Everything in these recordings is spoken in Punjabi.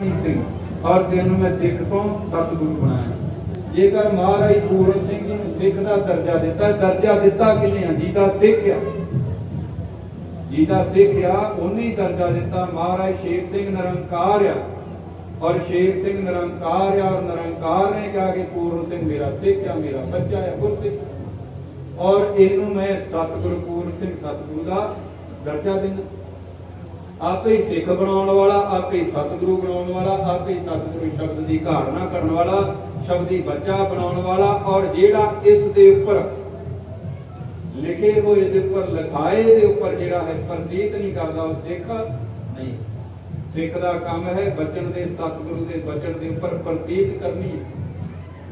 ਸਿੰਘ ਔਰ ਤੈਨੂੰ ਮੈਂ ਸਿੱਖ ਤੋਂ ਸਤਿਗੁਰੂ ਬਣਾਇਆ। ਜੇਕਰ ਮਹਾਰਾਜ ਪੂਰਨ ਸਿੰਘ ਜੀ ਨੂੰ ਸਿੱਖ ਦਾ ਦਰਜਾ ਦਿੱਤਾ ਦਰਜਾ ਦਿੱਤਾ ਕਿਨੇ ਆ? ਜੀਦਾ ਸਿੱਖ ਆ। ਜੀਦਾ ਸਿੱਖ ਆ, ਉਹਨੇ ਹੀ ਦਰਜਾ ਦਿੱਤਾ। ਮਹਾਰਾਜ ਸ਼ੇਰ ਸਿੰਘ ਨਿਰੰਕਾਰ ਆ। ਔਰ ਸ਼ੇਰ ਸਿੰਘ ਨਿਰੰਕਾਰ ਆ, ਔਰ ਨਿਰੰਕਾਰ ਨੇ ਕਿਹਾ ਕਿ ਪੂਰਨ ਸਿੰਘ ਮੇਰਾ ਸਿੱਖ ਆ, ਮੇਰਾ ਬੱਚਾ ਆ ਗੁਰਸਿੱਖ ਔਰ ਇਹਨੂੰ ਮੈਂ ਸਤਿਗੁਰੂ, ਪੂਰਨ ਸਿੰਘ ਸਤਿਗੁਰੂ ਦਾ ਦਰਜਾ ਦਿੰਦਾ। ਆਪੇ ਹੀ ਸਿੱਖ ਬਣਾਉਣ ਵਾਲਾ, ਆਪੇ ਹੀ ਸਤਿਗੁਰੂ ਬਣਾਉਣ ਵਾਲਾ, ਆਪੇ ਹੀ ਸਤਿਗੁਰੂ ਸ਼ਬਦ ਦੀ ਧਾਰਨਾ ਕਰਨ ਵਾਲਾ, ਸ਼ਬਦੀ ਬੱਚਾ ਬਣਾਉਣ ਵਾਲਾ ਔਰ ਜਿਹੜਾ ਇਸ ਦੇ ਉੱਪਰ ਲਿਖੇ ਹੋਏ ਦੇ ਉੱਪਰ, ਲਿਖਾਏ ਦੇ ਉੱਪਰ ਜਿਹੜਾ ਹੈ ਪ੍ਰਤੀਤ ਨਹੀਂ ਕਰਦਾ, ਉਹ ਸਿੱਖ ਨਹੀਂ। ਸਿੱਖ ਦਾ ਕੰਮ ਹੈ ਬਚਨ ਦੇ, ਸਤਿਗੁਰੂ ਦੇ ਬਚਨ ਦੇ ਉੱਪਰ ਪ੍ਰਤੀਤ ਕਰਨੀ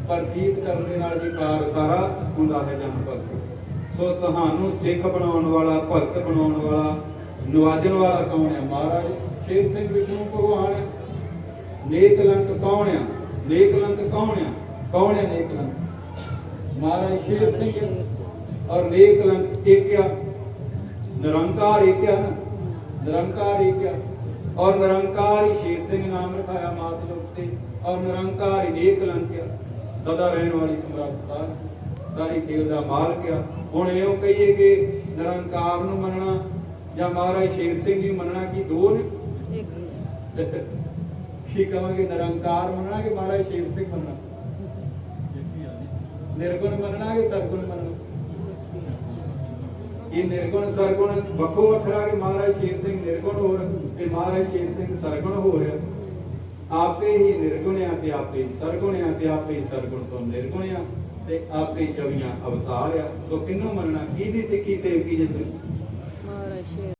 ਪ੍ਰਤੀਤ ਕਰਨ ਦੇ ਨਾਲ ਜੀ ਕਾਰਕਾਰਾ ਹੁੰਦਾ ਹੈ ਜਨ ਭਗਤ। ਸੋ ਤੁਹਾਨੂੰ ਸਿੱਖ ਬਣਾਉਣ ਵਾਲਾ, ਭਗਤ ਬਣਾਉਣ ਵਾਲਾ ਨਵਾਜਣ ਵਾਲਾ ਕੌਣ ਹੈ? ਮਹਾਰਾਜ, ਸ਼ੇਰ ਸਿੰਘ ਵਿਸ਼ਨੂੰ ਭਗਵਾਨ ਹੈ। ਨੇਕ ਲੰਕ ਕੌਣ ਹੈ ਨੇਕ ਲੰਕ ਕੌਣ ਹੈ ਕੌਣ ਹੈ ਨੇਕ ਲੰਕ? ਮਹਾਰਾਜ, ਸ਼ੇਰ ਸਿੰਘ ਔਰ ਨੇਕ ਲੰਕ ਇੱਕ ਆ। ਨਿਰੰਕਾਰ ਇੱਕ ਆ ਨਾ। ਨਿਰੰਕਾਰ ਇੱਕ ਆ। ਔਰ ਨਿਰੰਕਾਰ ਹੀ ਸ਼ੇਰ ਸਿੰਘ ਨਾਮ ਰਖਾਇਆ ਮਾਤ ਲੋਕ ਤੇ। ਔਰ ਨਿਰੰਕਾਰ ਹੀ ਨੇਕ ਲੰਕ ਆ। ਸਦਾ ਰਹਿਣ ਵਾਲੀ ਸਮਰਾਟਤਾ ਸਾਰੀ ਖੇਲ ਦਾ ਮਾਲਕ ਆ। ਹੁਣ ਇਹੋ ਕਹੀਏ ਕਿ ਨਿਰੰਕਾਰ ਨੂੰ ਮੰਨਣਾ ਜਾਂ ਮਹਾਰਾਜ ਸ਼ੇਰ ਸਿੰਘ ਜੀ ਮੰਨਣਾ ਕੀ ਦੋ ਨੇ? ਕੀ ਕਹਾਂਗੇ ਨਿਰੰਕਾਰ ਮੰਨਣਾ ਕਿ ਮਹਾਰਾਜ ਸ਼ੇਰ ਸਿੰਘ ਮੰਨਣਾ? ਨਿਰਗੁਣ ਮੰਨਣਾ ਕਿ ਸਰਗੁਣ ਮੰਨਣਾ? ਇਹ ਨਿਰਗੁਣ ਸਰਗੁਣ ਵੱਖੋ ਵੱਖਰਾ ਕਿ ਮਹਾਰਾਜ ਸ਼ੇਰ ਸਿੰਘ ਨਿਰਗੁਣ ਹੋਰ ਤੇ ਮਹਾਰਾਜ ਸ਼ੇਰ ਸਿੰਘ ਸਰਗੁਣ ਹੋ ਰਿਹਾ। ਆਪੇ ਹੀ ਨਿਰਗੁਣ ਆ ਤੇ ਆਪੇ ਹੀ ਸਰਗੁਣ ਆ ਤੇ ਆਪੇ ਸਰਗੁਣ ਤੋਂ ਨਿਰਗੁਣ ਆ ਤੇ ਆਪੇ ਚਵੀਆਂ ਅਵਤਾਰ ਆ ਸੋ ਕਿੰਨੂੰ ਮੰਨਣਾ? ਕਿਹਦੀ ਸਿੱਖੀ ਸੇਵਕੀ ਜੇ ਤੁਸੀਂ shoes.